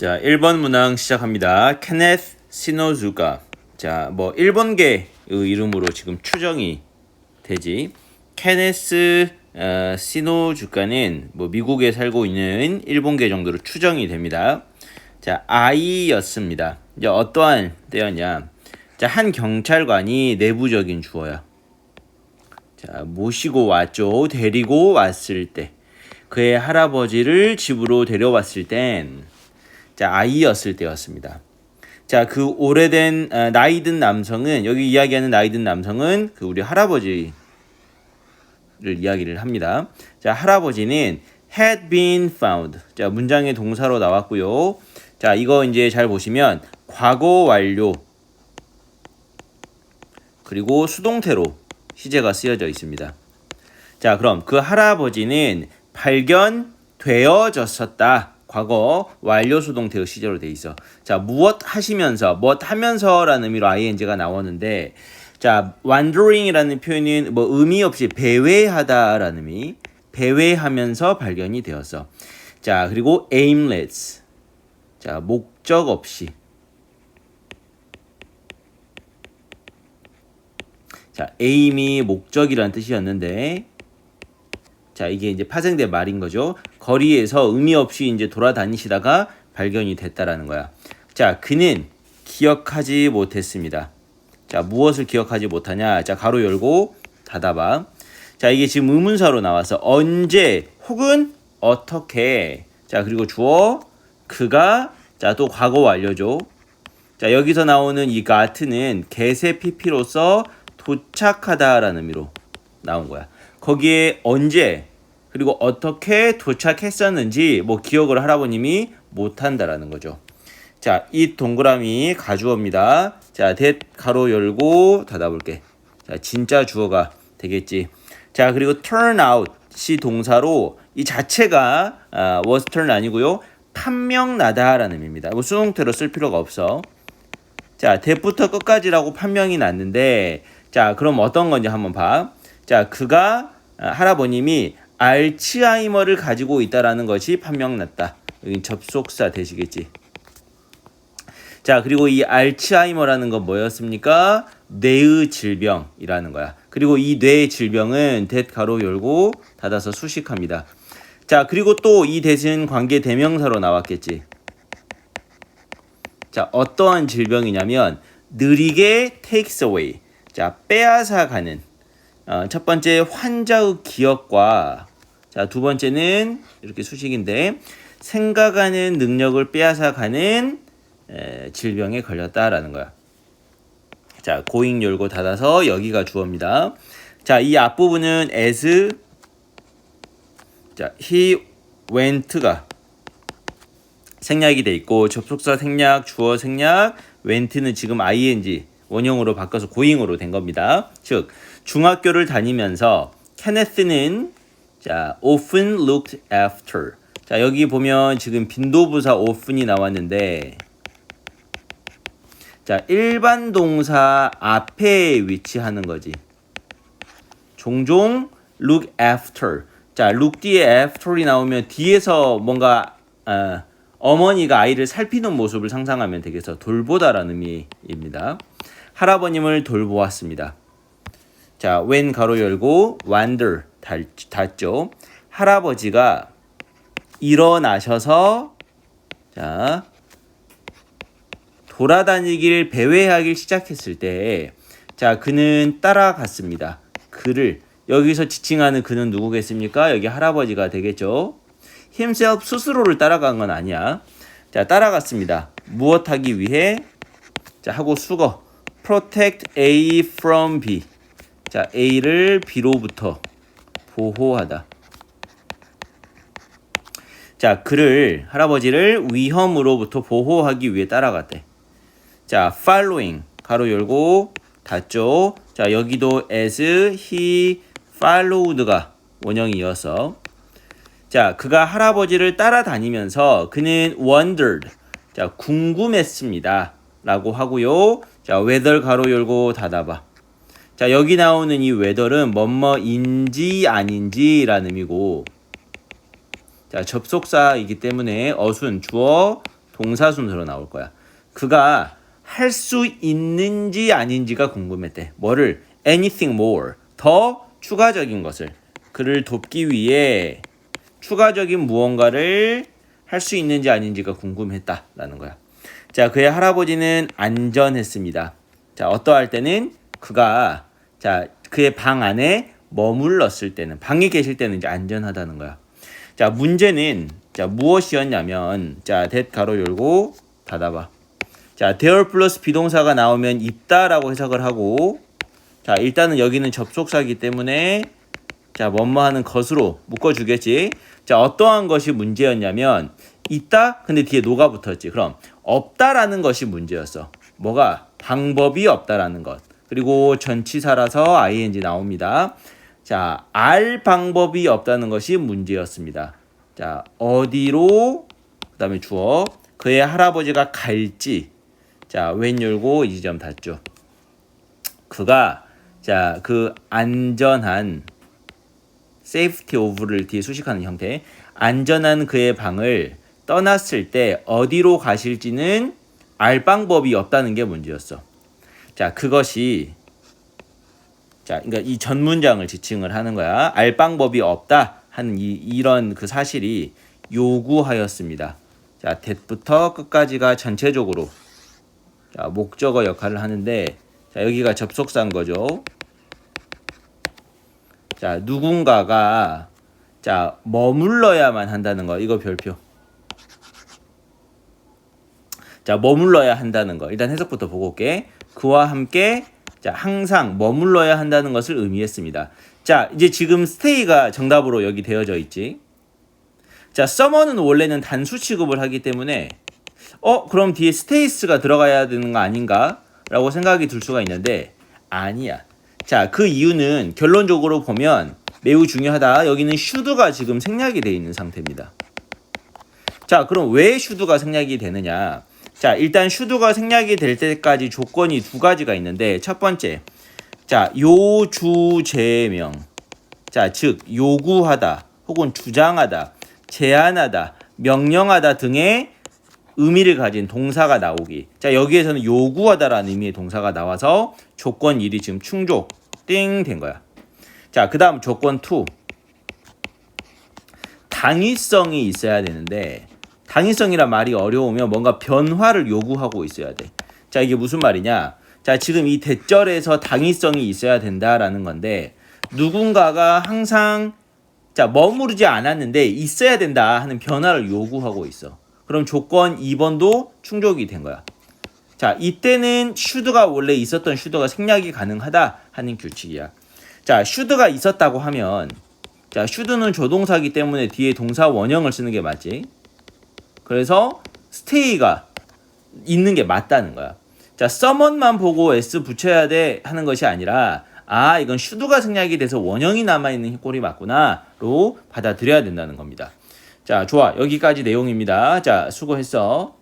자, 1번 문항 시작합니다. 케네스 시노즈가. 자, 뭐 일본계의 이름으로 지금 추정이 되지. 케네스 어, 시노주가는 뭐 미국에 살고 있는 일본계 정도로 추정이 됩니다. 자, 아이였습니다. 이제 어떠한 때였냐? 자, 한 경찰관이 내부적인 주어야. 자, 모시고 왔죠. 데리고 왔을 때. 그의 할아버지를 집으로 데려왔을 땐, 자, 아이였을 때였습니다. 자, 그 오래된, 어, 나이 든 남성은, 여기 이야기하는 나이 든 남성은 그 우리 할아버지를 이야기를 합니다. 자, 할아버지는 had been found. 자, 문장의 동사로 나왔고요. 자, 이거 이제 잘 보시면, 과거 완료. 그리고 수동태로 시제가 쓰여져 있습니다. 자, 그럼 그 할아버지는 발견되어졌었다. 과거 완료 수동태의 시제로 돼 있어. 자, 무엇 하시면서, 무엇 하면서라는 의미로 ing가 나오는데, 자, wandering이라는 표현은 뭐 의미 없이 배회하다라는 의미, 배회하면서 발견이 되었어. 자, 그리고 aimless. 자, 목적 없이. 자, aim이 목적이라는 뜻이었는데, 자, 이게 이제 파생된 말인 거죠. 거리에서 의미 없이 이제 돌아다니시다가 발견이 됐다라는 거야. 자, 그는 기억하지 못했습니다. 자, 무엇을 기억하지 못하냐? 자, 가로 열고 닫아봐. 자, 이게 지금 의문사로 나와서 언제 혹은 어떻게. 자, 그리고 주어 그가 자, 또 과거 완료죠. 자, 여기서 나오는 이 가트는 개세 PP로서 도착하다라는 의미로 나온 거야. 거기에 언제 그리고 어떻게 도착했었는지 뭐 기억을 할아버님이 못한다라는 거죠. 자, 이 동그라미 가주어입니다. 자, 대 가로 열고 닫아볼게. 자, 진짜 주어가 되겠지. 자, 그리고 turn out이 동사로 이 자체가 아, was turn 아니고요. 판명 나다라는 의미입니다. 뭐 수동태로 쓸 필요가 없어. 자, 대부터 끝까지라고 판명이 났는데 자, 그럼 어떤 건지 한번 봐. 자, 그가 아, 할아버님이 알츠하이머를 가지고 있다라는 것이 판명났다. 접속사 되시겠지. 자, 그리고 이 알츠하이머라는 건 뭐였습니까? 뇌의 질병이라는 거야. 그리고 이 뇌의 질병은 대 가로 열고 닫아서 수식합니다. 자, 그리고 또 이 대신 관계 대명사로 나왔겠지. 자, 어떠한 질병이냐면 느리게 takes away. 자, 빼앗아 가는. 어, 첫 번째 환자의 기억과 자, 두 번째는 이렇게 수식인데 생각하는 능력을 빼앗아 가는 에, 질병에 걸렸다라는 거야. 자, 고잉 열고 닫아서 여기가 주어입니다. 자, 이 앞부분은 as 자, he went가 생략이 돼 있고 접속사 생략, 주어 생략, went는 지금 ing 원형으로 바꿔서 고잉으로 된 겁니다. 즉 중학교를 다니면서 케네스는 자 often looked after 자 여기 보면 지금 빈도부사 often이 나왔는데 자 일반 동사 앞에 위치하는 거지. 종종 look after 자 look 뒤에 after이 나오면 뒤에서 뭔가 어, 어머니가 아이를 살피는 모습을 상상하면 되겠어 돌보다라는 의미입니다. 할아버님을 돌보았습니다. 자, when 가로 열고 wander 닫죠. 할아버지가 일어나셔서 자 돌아다니길 배회하기 시작했을 때, 자 그는 따라갔습니다. 그를 여기서 지칭하는 그는 누구겠습니까? 여기 할아버지가 되겠죠. himself 스스로를 따라간 건 아니야. 자 따라갔습니다. 무엇하기 위해? 자 하고 수거 protect A from B. 자 A를 B로부터 보호하다. 자, 그를 할아버지를 위험으로부터 보호하기 위해 따라갔대. 자, following 가로 열고 닫죠. 자, 여기도 as he followed가 원형이어서 자, 그가 할아버지를 따라다니면서 그는 wondered 자, 궁금했습니다. 라고 하고요. 자, whether 가로 열고 닫아봐. 자, 여기 나오는 이 whether은 뭐뭐인지 아닌지라는 의미고 자, 접속사이기 때문에 어순 주어 동사 순서로 나올 거야. 그가 할 수 있는지 아닌지가 궁금했대. 뭐를 anything more 더 추가적인 것을 그를 돕기 위해 추가적인 무언가를 할 수 있는지 아닌지가 궁금했다라는 거야. 자, 그의 할아버지는 안전했습니다. 자, 어떠할 때는 그가 자, 그의 방 안에 머물렀을 때는 방에 계실 때는 이제 안전하다는 거야. 자, 문제는 자, 무엇이었냐면 자, that 가로 열고 닫아 봐. 자, there 플러스 비동사가 나오면 있다라고 해석을 하고 자, 일단은 여기는 접속사이기 때문에 자, 뭐뭐 하는 것으로 묶어 주겠지. 자, 어떠한 것이 문제였냐면 있다? 근데 뒤에 노가 붙었지. 그럼 없다라는 것이 문제였어. 뭐가 방법이 없다라는 것. 그리고 전치사라서 ing 나옵니다. 자, 알 방법이 없다는 것이 문제였습니다. 자, 어디로 그다음에 주어 그의 할아버지가 갈지. 자, 웬 열고 이 지점 닫죠. 그가 자, 그 안전한 safety of를 뒤에 수식하는 형태. 안전한 그의 방을 떠났을 때 어디로 가실지는 알 방법이 없다는 게 문제였어. 자, 그것이 자, 그러니까 이 전 문장을 지칭을 하는 거야. 알 방법이 없다 하는 이 이런 그 사실이 요구하였습니다. 자, that부터 끝까지가 전체적으로 자, 목적어 역할을 하는데 자, 여기가 접속사인 거죠. 자, 누군가가 자, 머물러야만 한다는 거. 이거 별표. 자, 머물러야 한다는 거. 일단 해석부터 보고 올게. 그와 함께 자, 항상 머물러야 한다는 것을 의미했습니다. 자, 이제 지금 스테이가 정답으로 여기 되어져 있지. 자, 서머는 원래는 단수 취급을 하기 때문에 어, 그럼 뒤에 스테이스가 들어가야 되는 거 아닌가? 라고 생각이 들 수가 있는데 아니야. 자, 그 이유는 결론적으로 보면 매우 중요하다. 여기는 슈드가 지금 생략이 되어 있는 상태입니다. 자, 그럼 왜 슈드가 생략이 되느냐? 자, 일단 슈드가 생략이 될 때까지 조건이 두 가지가 있는데 첫 번째. 자, 요주제명. 자, 즉 요구하다 혹은 주장하다, 제안하다, 명령하다 등의 의미를 가진 동사가 나오기. 자, 여기에서는 요구하다라는 의미의 동사가 나와서 조건 1이 지금 충족 띵 된 거야. 자, 그다음 조건 2. 당위성이 있어야 되는데 당위성이란 말이 어려우면 뭔가 변화를 요구하고 있어야 돼. 자, 이게 무슨 말이냐? 자, 지금 이 대절에서 당위성이 있어야 된다라는 건데 누군가가 항상 자, 머무르지 않았는데 있어야 된다 하는 변화를 요구하고 있어. 그럼 조건 2번도 충족이 된 거야. 자, 이때는 슈드가 원래 있었던 슈드가 생략이 가능하다 하는 규칙이야. 자, 슈드가 있었다고 하면 자, 슈드는 조동사기 때문에 뒤에 동사 원형을 쓰는 게 맞지. 그래서 스테이가 있는 게 맞다는 거야. 자, 서먼만 보고 s 붙여야 돼 하는 것이 아니라 아, 이건 슈드가 생략이 돼서 원형이 남아 있는 꼴이 맞구나로 받아들여야 된다는 겁니다. 자, 좋아. 여기까지 내용입니다. 자, 수고했어.